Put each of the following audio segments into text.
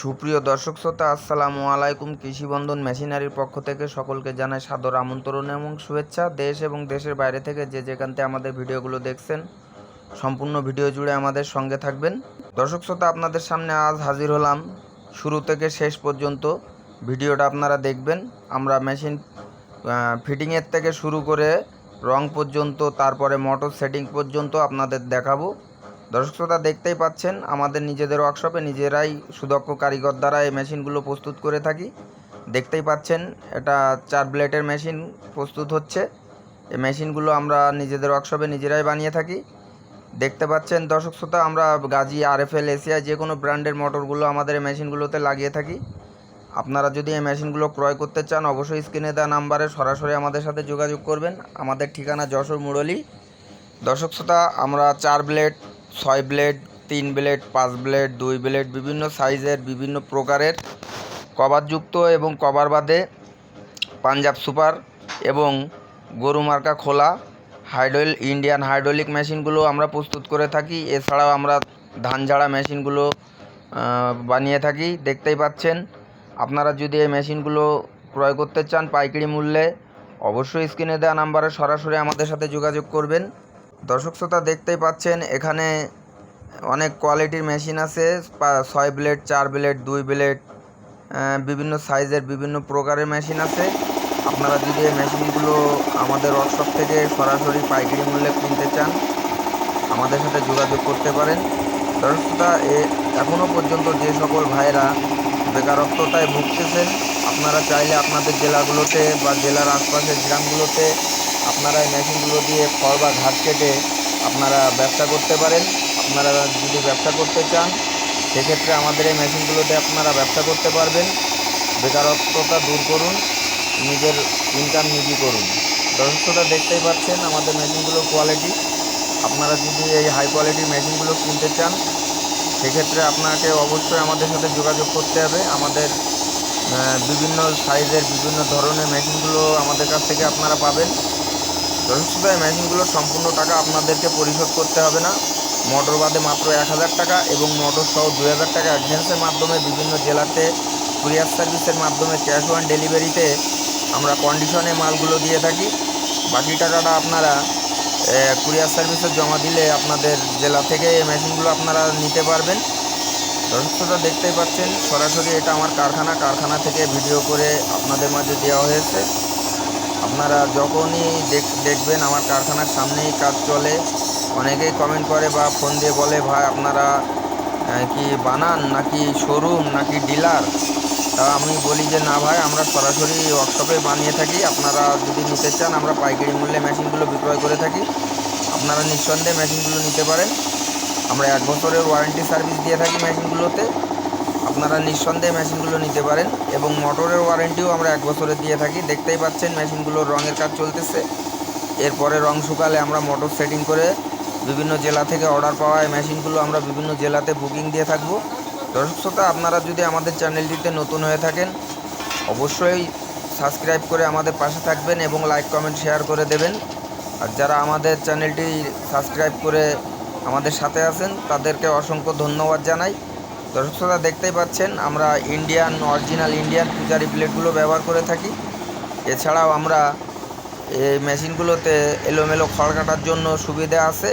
সুপ্রিয় দর্শক শ্রোতা, আসসালামু আলাইকুম। কৃষিবন্ধন মেশিনারির পক্ষ থেকে সকলকে জানাই সাদর আমন্ত্রণ এবং শুভেচ্ছা। দেশ এবং দেশের বাইরে থেকে যে যেখানতে আমাদের ভিডিওগুলো দেখছেন, সম্পূর্ণ ভিডিও জুড়ে আমাদের সঙ্গে থাকবেন। দর্শক শ্রোতা, আপনাদের সামনে আজ হাজির হলাম। শুরু থেকে শেষ পর্যন্ত ভিডিওটা আপনারা দেখবেন। আমরা মেশিন ফিটিংয়ের থেকে শুরু করে রং পর্যন্ত, তারপরে মোটর সেটিং পর্যন্ত আপনাদের দেখাবো। দর্শক শ্রোতা দেখতেই পাচ্ছেন, আমাদের নিজেদের ওয়ার্কশপে নিজেরাই সুদক্ষ কারিগর দ্বারা এই মেশিনগুলো প্রস্তুত করে থাকি। দেখতেই পাচ্ছেন, এটা চার ব্লেডের মেশিন প্রস্তুত হচ্ছে। এই মেশিনগুলো আমরা নিজেদের ওয়ার্কশপে নিজেরাই বানিয়ে থাকি। দেখতে পাচ্ছেন, দর্শক শ্রোতা, আমরা গাজি, আরএফএল, এসিআই যে কোনো ব্র্যান্ডের মোটরগুলো আমাদের এই মেশিনগুলোতে লাগিয়ে থাকি। আপনারা যদি এই মেশিনগুলো ক্রয় করতে চান, অবশ্যই স্ক্রিনে দেওয়া নাম্বারে সরাসরি আমাদের সাথে যোগাযোগ করবেন। আমাদের ঠিকানা যশোর মুরলী। দর্শক শ্রোতা, আমরা চার ব্লেড ছয় ব্লেড, তিন ব্লেড, পাঁচ ব্লেড, দুই ব্লেড বিভিন্ন সাইজের, বিভিন্ন প্রকারের কভারযুক্ত এবং কভার বাদে পাঞ্জাব সুপার এবং গরু মার্কা খোলা হাইড্রোল, ইন্ডিয়ান হাইড্রোলিক মেশিনগুলো আমরা প্রস্তুত করে থাকি। এছাড়াও আমরা ধান ঝাড়া মেশিনগুলো বানিয়ে থাকি। দেখতেই পাচ্ছেন, আপনারা যদি এই মেশিনগুলো ক্রয় করতে চান পাইকারি মূল্যে, অবশ্যই স্ক্রিনে দেওয়া নাম্বারে সরাসরি আমাদের সাথে যোগাযোগ করবেন। দর্শক শ্রোতা দেখতেই পাচ্ছেন, এখানে অনেক কোয়ালিটির মেশিন আছে ছয় ব্লেড, চার ব্লেড, দুই ব্লেড বিভিন্ন সাইজের বিভিন্ন প্রকারের মেশিন আছে। আপনারা যদি এই মেশিনগুলো আমাদের ওয়ার্কশপ থেকে সরাসরি পাইকারি মূল্যে কিনতে চান, আমাদের সাথে যোগাযোগ করতে পারেন। দর্শক শ্রোতা, এ এখনও পর্যন্ত যে সকল ভাইরা বেকারত্বতায় ভুগতেছেন, আপনারা চাইলে আপনাদের জেলাগুলোতে বা জেলার আশপাশের গ্রামগুলোতে আপনারা এই মেশিনগুলো দিয়ে খড় বা ঘাস কেটে আপনারা ব্যবসা করতে পারেন। আপনারা যদি ব্যবসা করতে চান, সেক্ষেত্রে আমাদের এই মেশিনগুলোতে আপনারা ব্যবসা করতে পারবেন। বেকারত্বতা দূর করুন, নিজের ইনকাম নিজে করুন। দর্শক শ্রোতা দেখতেই পাচ্ছেন আমাদের মেশিনগুলোর কোয়ালিটি আপনারা যদি এই হাই কোয়ালিটির মেশিনগুলো কিনতে চান, সেক্ষেত্রে আপনাকে অবশ্যই আমাদের সাথে যোগাযোগ করতে হবে। আমাদের বিভিন্ন সাইজের বিভিন্ন ধরনের মেশিনগুলো আমাদের কাছ থেকে আপনারা পাবেন। দর্শক শ্রোতা এই মেশিনগুলোর সম্পূর্ণ টাকা আপনাদেরকে পরিশোধ করতে হবে না। মোটর বাদে মাত্র এক হাজার টাকা এবং মোটর সহ দুই হাজার টাকা অ্যাডভান্সের মাধ্যমে বিভিন্ন জেলাতে কুরিয়ার সার্ভিসের মাধ্যমে ক্যাশ অন ডেলিভারিতে আমরা কন্ডিশনে মালগুলো দিয়ে থাকি। বাকি টাকাটা আপনারা কুরিয়ার সার্ভিসে জমা দিলে আপনাদের জেলা থেকে এই মেশিনগুলো আপনারা নিতে পারবেন। দর্শক শ্রোতা দেখতেই পাচ্ছেন, সরাসরি এটা আমার কারখানা। কারখানা থেকে ভিডিও করে আপনাদের মাঝে দেওয়া হয়েছে। আপনারা যখনই দেখ, দেখবেন আমার কারখানার সামনেই কাজ চলে, অনেকেই কমেন্ট করে বা ফোন দিয়ে বলে, ভাই, আপনারা কি বানান নাকি শোরুম নাকি ডিলার তা আমি বলি যে, না ভাই, আমরা সরাসরি ওয়ার্কশপে বানিয়ে থাকি। আপনারা যদি নিতে চান, আমরা পাইকারি মূল্যে মেশিনগুলো বিক্রয় করে থাকি। আপনারা নিঃসন্দেহে মেশিনগুলো নিতে পারেন। আমরা এক বছরের ওয়ারেন্টি সার্ভিস দিয়ে থাকি মেশিনগুলোতে আপনারা নিঃসন্দেহে মেশিনগুলো নিতে পারেন এবং মোটরের ওয়ারেন্টিও আমরা এক বছরের দিয়ে থাকি। দেখতেই পাচ্ছেন মেশিনগুলোর রঙের কাজ চলতেছে। এরপরে রং শুকালে আমরা মোটর সেটিং করে বিভিন্ন জেলা থেকে অর্ডার পাওয়া এই মেশিনগুলো আমরা বিভিন্ন জেলাতে বুকিং দিয়ে থাকব। দর্শক শ্রোতা, আপনারা যদি আমাদের চ্যানেলটিতে নতুন হয়ে থাকেন, অবশ্যই সাবস্ক্রাইব করে আমাদের পাশে থাকবেন এবং লাইক, কমেন্ট, শেয়ার করে দেবেন। আর যারা আমাদের চ্যানেলটি সাবস্ক্রাইব করে আমাদের সাথে আছেন, তাদেরকে অসংখ্য ধন্যবাদ জানাই। দর্শক শ্রোতা দেখতেই পাচ্ছেন, আমরা ইন্ডিয়ান অরিজিনাল ইন্ডিয়ান পূজারি প্লেটগুলো ব্যবহার করে থাকি। এছাড়াও আমরা এই মেশিনগুলোতে এলোমেলো খড় কাটার জন্য সুবিধা আছে।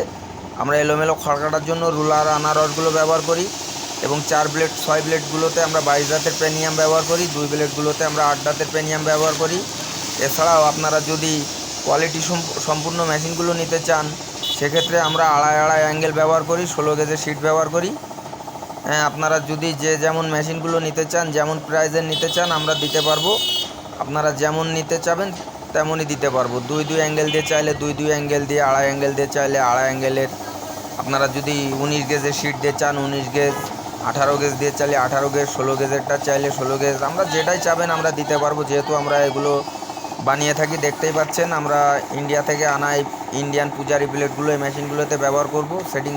আমরা এলোমেলো খড় কাটার জন্য রুলার, আনারসগুলো ব্যবহার করি এবং চার ব্লেড ছয় ব্লেডগুলোতে আমরা বাইশ দাঁতের প্রেনিয়াম ব্যবহার করি, দুই ব্লেডগুলোতে আমরা আট দাঁতের প্রেনিয়াম ব্যবহার করি। এছাড়াও আপনারা যদি কোয়ালিটি সম্পূর্ণ মেশিনগুলো নিতে চান, সেক্ষেত্রে আমরা আড়াই আড়াই অ্যাঙ্গেল ব্যবহার করি, ষোলো গেজের সিট ব্যবহার করি। আপনারা যদি যে যেমন মেশিনগুলো নিতে চান, যেমন প্রাইজের নিতে চান, আমরা দিতে পারব। আপনারা যেমন নিতে চাবেন, তেমনই দিতে পারব। দুই দুই অ্যাঙ্গেল দিয়ে চাইলে দুই দুই অ্যাঙ্গেল দিয়ে, আড়াই অ্যাঙ্গেল দিয়ে চাইলে আড়াই অ্যাঙ্গেলের আপনারা যদি উনিশ গেজের সিট দিয়ে চান, উনিশ গেজ আঠারো গেজ দিয়ে চাইলে আঠারো গেজ ষোলো গেজেরটা চাইলে ষোলো গেজ আমরা যেটাই চাবেন, আমরা দিতে পারব। যেহেতু আমরা এগুলো বানিয়ে থাকি, দেখতেই পাচ্ছেন, আমরা ইন্ডিয়া থেকে আনা এই ইন্ডিয়ান পূজারি প্লেটগুলো এই মেশিনগুলোতে ব্যবহার করব। সেটিং